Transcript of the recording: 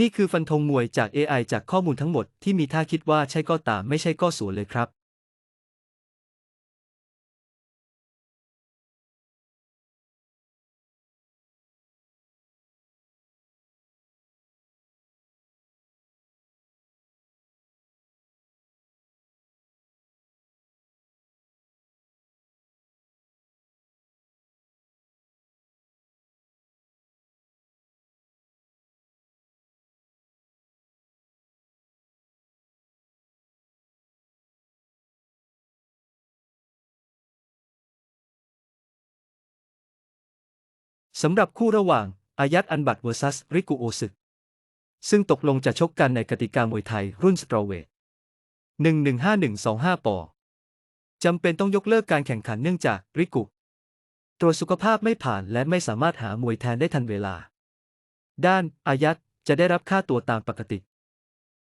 นี่คือฟันธงมวยจาก AI จากข้อมูลทั้งหมดที่มีท่าคิดว่าใช่ก็ตามไม่ใช่ก็สวนเลยครับ สำหรับคู่ระหว่างอายัดอันบัตเวอริกุโอซึซึ่งตกลงจะชกกันในกติกามวยไทยรุ่นสตรอเวท115125 ปอจำเป็นต้องยกเลิกการแข่งขันเนื่องจากริกุ ตรวจสุขภาพไม่ผ่านและไม่สามารถหามวยแทนได้ทันเวลา ด้านอายัดจะได้รับค่าตัวตามปกติ